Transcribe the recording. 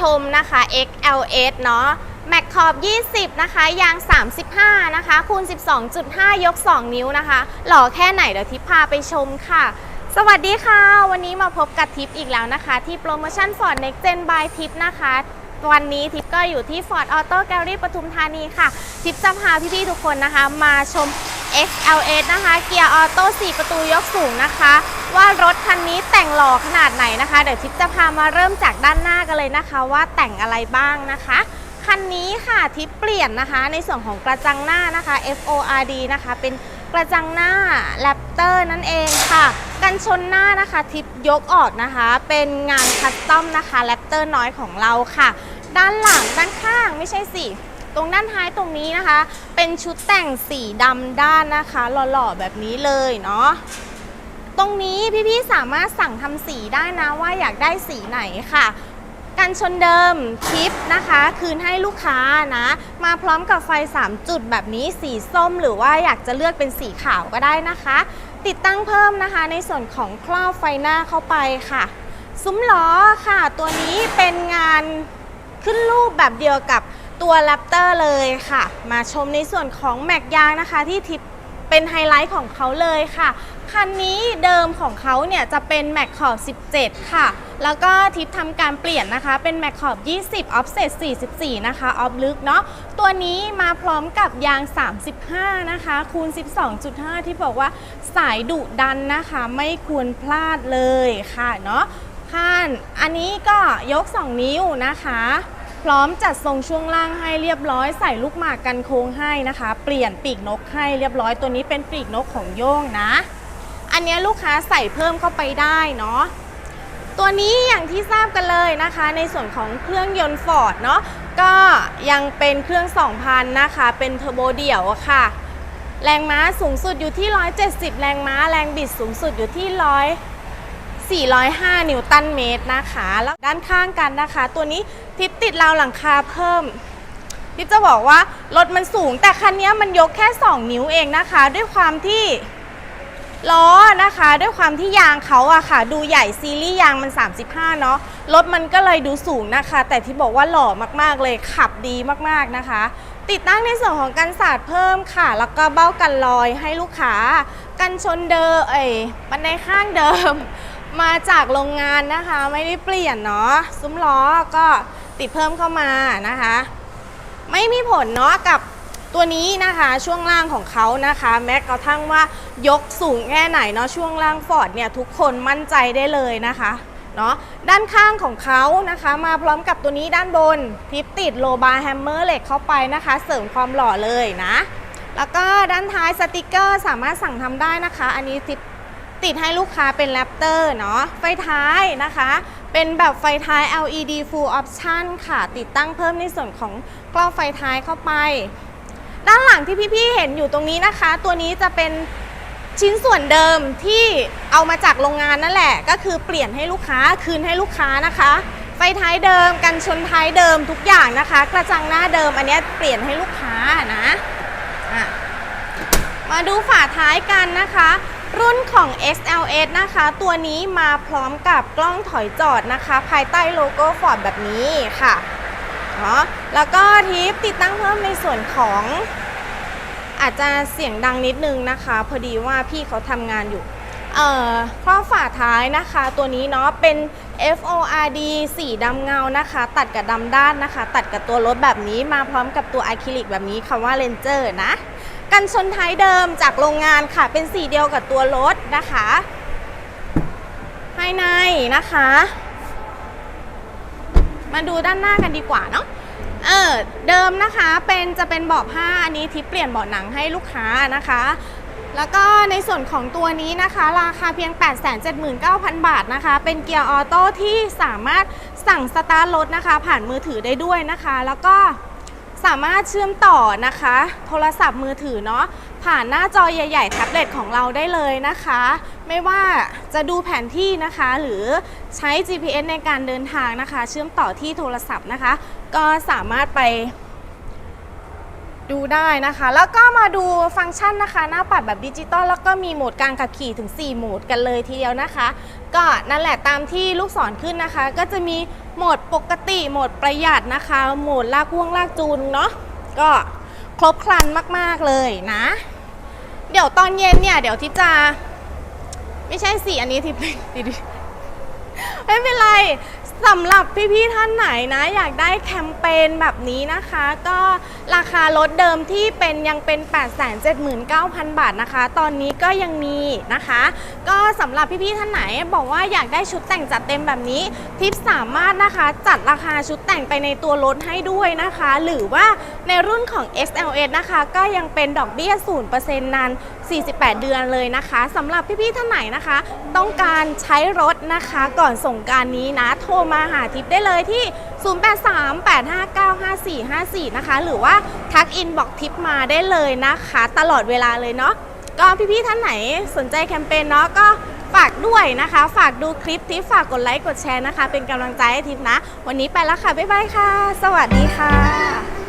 ชมนะคะ XLS เนาะแม็กขอบ 20 นะคะ ยาง 35 นะคะ คูณ 12.5 ยก 2 นิ้วนะคะ หล่อแค่ไหนเดี๋ยวทิพย์พาไปชมค่ะ สวัสดีค่ะ วันนี้มาพบกับทิปอีกแล้วนะคะ ที่โปรโมชั่น Ford Next Gen by ทิปนะคะ วันนี้ทิปก็อยู่ที่ Ford Auto Gallery ปทุมธานีค่ะ ทิปจะพาพี่ๆทุกคนนะคะ มาชม XLS นะคะ เกียร์ออโต้4ประตูยกสูงนะคะ ว่ารถคันนี้แต่งหล่อขนาดไหนนะคะ เดี๋ยวทิปจะพามาเริ่มจากด้านหน้ากันเลยนะคะ ว่าแต่งอะไรบ้างนะคะคันนี้ค่ะทิปเปลี่ยนนะคะในส่วนของกระจังหน้านะคะ FORD นะคะ เป็นกระจังหน้าแรปเตอร์นั่นเองค่ะกันชนหน้านะคะทิปยกออกนะคะ เป็นงานคัสตอมนะคะแรปเตอร์น้อยของเราค่ะ ด้านหลังด้านข้างไม่ใช่สิ ตรงด้านท้ายตรงนี้นะคะ เป็นชุดแต่งสีดำด้านนะคะ หล่อๆแบบนี้เลยเนาะตรงนี้พี่ๆสามารถสั่งทำสีได้นะว่าอยากได้สีไหนค่ะกันชนเดิมทิปนะคะ คืนให้ลูกค้านะ มาพร้อมกับไฟ 3 จุดแบบนี้สีส้มหรือว่าอยากจะเลือกเป็นสีขาวก็ได้นะคะ ติดตั้งเพิ่มนะคะในส่วนของครอบไฟหน้าเข้าไปค่ะ ซุ้มล้อค่ะ ตัวนี้เป็นงานขึ้นรูปแบบเดียวกับ ตัวแรปเตอร์เลยค่ะ มาชมในส่วนของแม็กยางนะคะ ที่ทิปเป็นไฮไลท์ของเขาเลยค่ะ คันนี้เดิมของเขาเนี่ยจะเป็นแม็กขอบ17 ค่ะ แล้วก็ทิปทำการเปลี่ยนนะคะ เป็นแม็กขอบ20 offset 44 นะคะ ออฟลึกเนาะ ตัวนี้มาพร้อมกับยาง 35 นะคะ คูณ 12.5 ที่บอกว่าสายดุดันนะคะ ไม่ควรพลาดเลยค่ะเนาะข้านอันนี้ก็ยก 2 นิ้วนะคะ พร้อมจัดทรงช่วงล่างให้เรียบร้อยใส่ลูกหมากกันโค้งให้นะคะ เปลี่ยนปีกนกให้เรียบร้อยตัวนี้เป็นปีกนกของโย่งนะ อันนี้ลูกค้าใส่เพิ่มเข้าไปได้เนาะตัวนี้อย่างที่ทราบกันเลยนะคะ ในส่วนของเครื่องยนต์ฟอร์ดเนาะก็ยังเป็นเครื่อง 2,000 นะคะ เป็นเทอร์โบเดี่ยวค่ะ แรงม้าสูงสุดอยู่ที่ 170 แรงม้าแรงบิดสูงสุดอยู่ที่100 405 นิวตันเมตรนะคะ แล้วด้านข้างกันนะคะ ตัวนี้ทิปติดราวหลังคาเพิ่มทิปจะบอกว่ารถมันสูง แต่คันนี้มันยกแค่ 2 นิ้วเองนะคะ ด้วยความที่ล้อนะคะ ด้วยความที่ยางเขาอะค่ะ ดูใหญ่ซีรีส์ยางมัน 35 เนาะรถมันก็เลยดูสูงนะคะ แต่ที่บอกว่าหล่อมากๆเลยขับดีมากๆนะคะ ติดตั้งในส่วนของกันศาสตร์เพิ่มค่ะ แล้วก็เบ้ากันลอยให้ลูกค้า กันชนเดิมเอ้ยบันไดข้างเดิม มาจากโรงงานนะคะไม่ได้เปลี่ยนเนาะซุ้มล้อก็ติดเพิ่มเข้ามานะคะ ไม่มีผลเนาะกับตัวนี้นะคะช่วงล่างของเขานะคะ แม้กระทั่งว่ายกสูงแค่ไหนเนาะช่วงล่างฟอร์ดเนี่ยทุกคนมั่นใจได้เลยนะคะเนาะด้านข้างของเขานะคะ มาพร้อมกับตัวนี้ด้านบนทิปติดโลบาร์แฮมเมอร์เหล็กเข้าไปนะคะ เสริมความหล่อเลยนะ แล้วก็ด้านท้ายสติกเกอร์สามารถสั่งทำได้นะคะ อันนี้ทิป ติดให้ลูกค้าเป็นแรปเตอร์เนาะไฟท้ายนะคะ เป็นแบบไฟท้าย LED full option ค่ะ ติดตั้งเพิ่มในส่วนของกล้องไฟท้ายเข้าไป ด้านหลังที่พี่ๆเห็นอยู่ตรงนี้นะคะ ตัวนี้จะเป็นชิ้นส่วนเดิมที่เอามาจากโรงงานนั่นแหละ ก็คือเปลี่ยนให้ลูกค้าคืนให้ลูกค้านะคะ ไฟท้ายเดิมกันชนท้ายเดิมทุกอย่างนะคะ กระจังหน้าเดิมอันนี้เปลี่ยนให้ลูกค้านะะมาดูฝาท้ายกันนะคะ รุ่นของ XLS นะคะ ตัวนี้มาพร้อมกับกล้องถอยจอดนะคะ ภายใต้โลโก้ Ford แบบนี้ค่ะเนาะแล้วก็ทิปติดตั้งเพิ่มในส่วนของอาจจะเสียงดังนิดนึงนะคะ พอดีว่าพี่เขาทำงานอยู่เอ่อครอบฝาท้ายนะคะ ตัวนี้เนาะเป็น FORD สีดำเงานะคะ ตัดกับดำด้านนะคะ ตัดกับตัวรถแบบนี้มาพร้อมกับตัวอะคริลิกแบบนี้คำว่า Ranger นะ กันชนท้ายเดิมจากโรงงานค่ะ เป็นสีเดียวกับตัวรถนะคะ ภายในนะคะ มาดูด้านหน้ากันดีกว่าเนาะเออเดิมนะคะเป็นจะเป็นเบาะผ้าอันนี้ทิปเปลี่ยนเบาะหนังให้ลูกค้านะคะ แล้วก็ในส่วนของตัวนี้นะคะ ราคาเพียง 879,000 บาทนะคะ เป็นเกียร์ออโต้ที่สามารถสั่งสตาร์ทรถนะคะ ผ่านมือถือได้ด้วยนะคะ แล้วก็ สามารถเชื่อมต่อนะคะ โทรศัพท์มือถือเนาะผ่านหน้าจอใหญ่ ๆ แท็บเล็ตของเราได้เลยนะคะ ไม่ว่าจะดูแผนที่นะคะ หรือใช้ GPS ในการเดินทางนะคะ เชื่อมต่อที่โทรศัพท์นะคะ ก็สามารถไป ดูได้นะคะ แล้วก็มาดูฟังก์ชันนะคะ หน้าปัดแบบดิจิตอลแล้วก็มีโหมดการขับขี่ถึง 4 โหมดกันเลยทีเดียวนะคะ ก็นั่นแหละตามที่ลูกศรขึ้นนะคะ ก็จะมีโหมดปกติโหมดประหยัดนะคะ โหมดลากพ่วงลากจูนเนาะก็ครบครันมากๆเลยนะ เดี๋ยวตอนเย็นเนี่ย เดี๋ยวทิพย์จะไม่ใช่สิอันนี้ทิพย์ดิไม่เป็นไรสำหรับพี่ๆท่านไหนนะ อยากได้แคมเปญแบบนี้นะคะ ก็ราคารถเดิมที่เป็นยังเป็น 879,000 บาทนะคะ ตอนนี้ก็ยังมีนะคะ ก็สำหรับพี่ๆท่านไหนบอกว่าอยากได้ชุดแต่งจัดเต็มแบบนี้ ทิปสามารถนะคะจัดราคาชุดแต่งไปในตัวรถให้ด้วยนะคะ หรือว่าในรุ่นของ SLS นะคะ ก็ยังเป็นดอกเบี้ย 0%นาน 48 เดือนเลยนะคะสำหรับพี่ๆท่านไหนนะคะ ต้องการใช้รถนะคะก่อนส่งกรารนี้นะ โทรมาหาทิปได้เลยที่ 5454 นะคะ หรือว่าทักอินบอกทิปมาได้เลยนะคะ ตลอดเวลาเลยเนาะก็พี่ๆท่านไหนสนใจแคมเปญเนาะก็ฝากด้วยนะคะ ฝากดูคลิปทิปฝากกดไลค์กดแชร์นะคะ เป็นกำลังใจให้ทิปนะ วันนี้ไปแล้วค่ะ บ๊ายบายค่ะ สวัสดีค่ะ